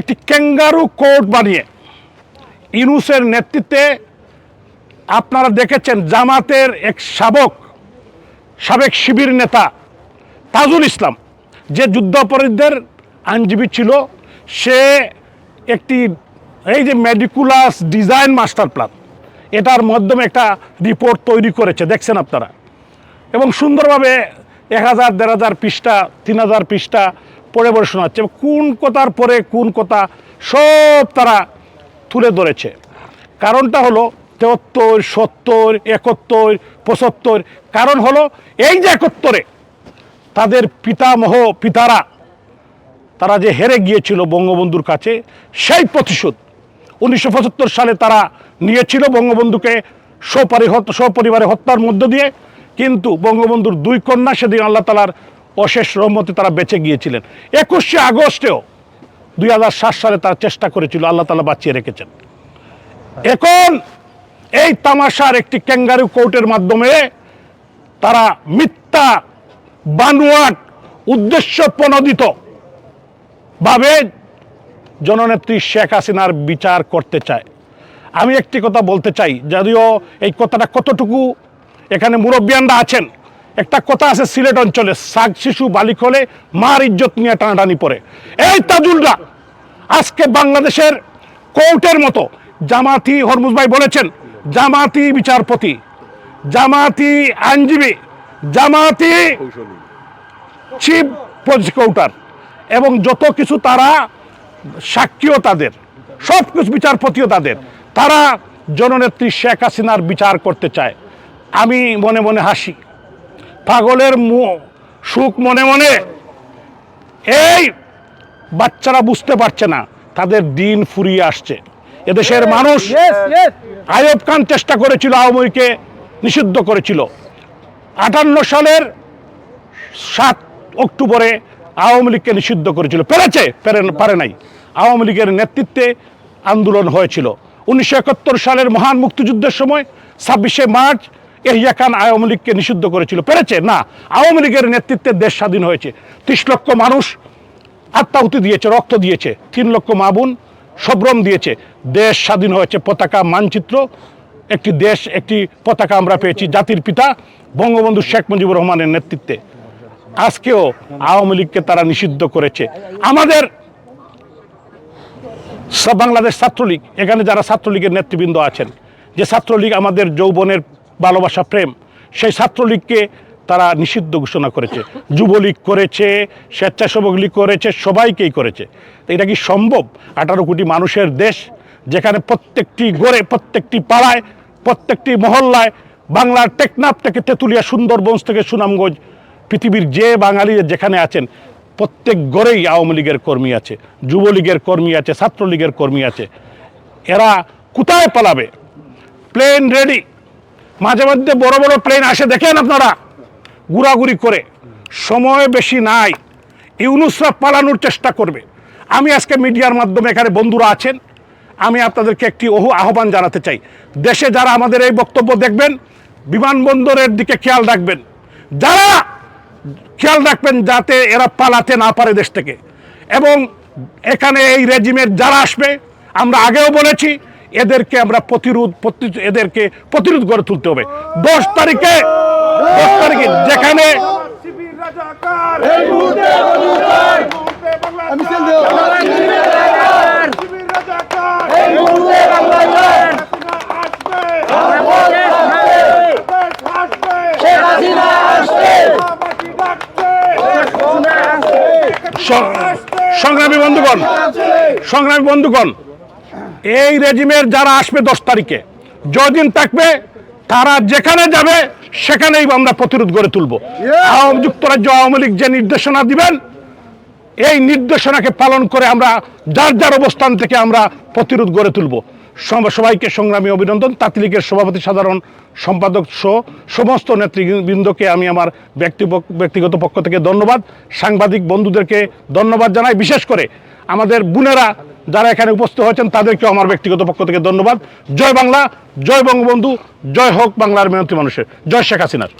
একটি kangaroo court বানিয়ে ইনুসের নেতৃত্বে আপনারা দেখেছেন জামাতের এক শাবক, সাবেক শিবির নেতা তাজুল ইসলাম, যে যুদ্ধাপরাধীদের আইনজীবী ছিল, সে একটি, এই যে মেডিকুলাস ডিজাইন মাস্টার প্ল্যান এটার মাধ্যমে একটা রিপোর্ট তৈরি করেছে, দেখছেন আপনারা। এবং সুন্দরভাবে এক হাজার, দেড় হাজার পৃষ্ঠা, তিন হাজার পৃষ্ঠা পড়ে পড়ে শোনাচ্ছে। কোন কথার পরে কোন কথা সব তারা তুলে ধরেছে। কারণটা হলো তেহত্তর, সত্তর, একাত্তর, পঁচাত্তর। কারণ হলো এই যে একাত্তরে তাদের পিতামহ, পিতারা, তারা যে হেরে গিয়েছিল বঙ্গবন্ধুর কাছে, সেই প্রতিশোধ উনিশশো পঁচাত্তর সালে তারা নিয়েছিল বঙ্গবন্ধুকে সপরি সপরিবারে হত্যার মধ্য দিয়ে। কিন্তু বঙ্গবন্ধুর দুই কন্যা সেদিন আল্লাহ তালার অশেষ রহমতে তারা বেঁচে গিয়েছিলেন। একুশে আগস্টেও দুই হাজার সাত সালে তারা চেষ্টা করেছিল, আল্লাহ তালা বাঁচিয়ে রেখেছেন। এখন এই তামাশার একটি ক্যাঙ্গারু কোর্টের মাধ্যমে তারা মিথ্যা, বানুয়াট উদ্দেশ্য প্রণোদিত ভাবে জননেত্রী শেখ হাসিনার বিচার করতে চায়। আমি একটি কথা বলতে চাই, যদিও এই কথাটা কতটুকু এখানে মুরব্বিয়ানরা আছেন। একটা কথা আছে সিলেট অঞ্চলে শাক শিশু বালিক হলে মার ইজ্জত নিয়ে টানাটানি পরে এই তাজুলরা, আজকে বাংলাদেশের কোর্টের মতো জামাতি হরমুজ ভাই বলেছেন, জামাতি বিচারপতি, জামাতি আইনজীবী, জামাতি চিফ প্রসিকিউটার এবং যত কিছু তারা সাক্ষীও তাদের সব কিছু বিচারপতিও তাদের, তারা জননেত্রী শেখ হাসিনার বিচার করতে চায়। আমি মনে মনে হাসি। পাগলের সুখ মনে মনে এই বাচ্চারা বুঝতে পারছে না তাদের দিন ফুরিয়ে আসছে। এদেশের মানুষ আয়ব খান চেষ্টা করেছিল আওয়ামী লীগকে নিষিদ্ধ করেছিল। আটান্ন সালের সাত অক্টোবরে আওয়ামী লীগকে নিষিদ্ধ করেছিল। পেরেছে? পেরে পারে নাই। আওয়ামী লীগের নেতৃত্বে আন্দোলন হয়েছিল। উনিশশো একাত্তর সালের মহান মুক্তিযুদ্ধের সময় ছাব্বিশে মার্চ এহিয়া খান আওয়ামী লীগকে নিষিদ্ধ করেছিল। পেরেছে? না। আওয়ামী লীগের নেতৃত্বে দেশ স্বাধীন হয়েছে। ত্রিশ লক্ষ মানুষ আত্মাহুতি দিয়েছে, রক্ত দিয়েছে। তিন লক্ষ মাবুন সব্রম দিয়েছে। দেশ স্বাধীন হয়েছে পতাকা মানচিত্র। একটি দেশ, একটি পতাকা আমরা পেয়েছি জাতির পিতা বঙ্গবন্ধু শেখ মুজিবুর রহমানের নেতৃত্বে। আজকেও আওয়ামী লীগকে তারা নিষিদ্ধ করেছে। আমাদের বাংলাদেশ ছাত্রলীগ, এখানে যারা ছাত্রলীগের নেতৃবৃন্দ আছেন, যে ছাত্রলীগ আমাদের যৌবনের ভালোবাসা, প্রেম, সেই ছাত্রলীগকে তারা নিষিদ্ধ ঘোষণা করেছে। যুবলীগ করেছে, স্বেচ্ছাসেবক লীগ করেছে, সবাইকেই করেছে। এটা কি সম্ভব? আঠারো কোটি মানুষের দেশ যেখানে প্রত্যেকটি গড়ে, প্রত্যেকটি পাড়ায়, প্রত্যেকটি মহল্লায় বাংলার টেকনাফ থেকে তেঁতুলিয়া সুন্দরবঞ্জ থেকে সুনামগঞ্জ, পৃথিবীর যে বাঙালি যেখানে আছেন, প্রত্যেক গড়েই আওয়ামী লীগের কর্মী আছে, যুবলীগের কর্মী আছে, ছাত্রলীগের কর্মী আছে। এরা কোথায় পালাবে? Plane ready. মাঝে মধ্যে বড় বড় প্লেন আসে, দেখেন আপনারা? ঘোরাঘুরি করে। সময় বেশি নাই। ইউনুসরা পালানোর চেষ্টা করবে। আমি আজকে মিডিয়ার মাধ্যমে এখানে বন্ধুরা আছেন। আমি আপনাদেরকে একটি অহু আহ্বান জানাতে চাই। দেশে যারা আমাদের এই বক্তব্য দেখবেন, বিমানবন্দরের দিকে খেয়াল রাখবেন। যারা খেয়াল রাখবেন যাতে এরা পালাতে না পারে দেশ থেকে। এবং এখানে এই রেজিমের যারা আসবে, আমরা আগেও বলেছি এদেরকে আমরা প্রতিরোধ প্রতি- এদেরকে প্রতিরোধ করে তুলতে হবে। দশ তারিখে দশ তারিখে যেখানে সংগ্রামী বন্ধুগণ সংগ্রামী বন্ধুগণ এই রেজিমের যারা আসবে দশ তারিখে যদিন থাকবে তারা যেখানে যাবে সেখানেই আমরা প্রতিরোধ গড়ে তুলব। আওয়ামী যুক্তরাজ্য আওয়ামী লীগ যে নির্দেশনা দিবেন এই নির্দেশনাকে পালন করে আমরা যার যার অবস্থান থেকে আমরা প্রতিরোধ গড়ে তুলব। সবাইকে সংগ্রামী অভিনন্দন। তাঁতি লীগের সভাপতি সাধারণ সম্পাদক সহ সমস্ত নেতৃবৃন্দকে আমি আমার ব্যক্তি ব্যক্তিগত পক্ষ থেকে ধন্যবাদ। সাংবাদিক বন্ধুদেরকে ধন্যবাদ জানাই। বিশেষ করে আমাদের বোনেরা যারা এখানে উপস্থিত হয়েছেন, তাদেরকেও আমার ব্যক্তিগত পক্ষ থেকে ধন্যবাদ। জয় বাংলা, জয় বঙ্গবন্ধু, জয় হোক বাংলার মেহনতি মানুষের। জয় শেখ হাসিনার।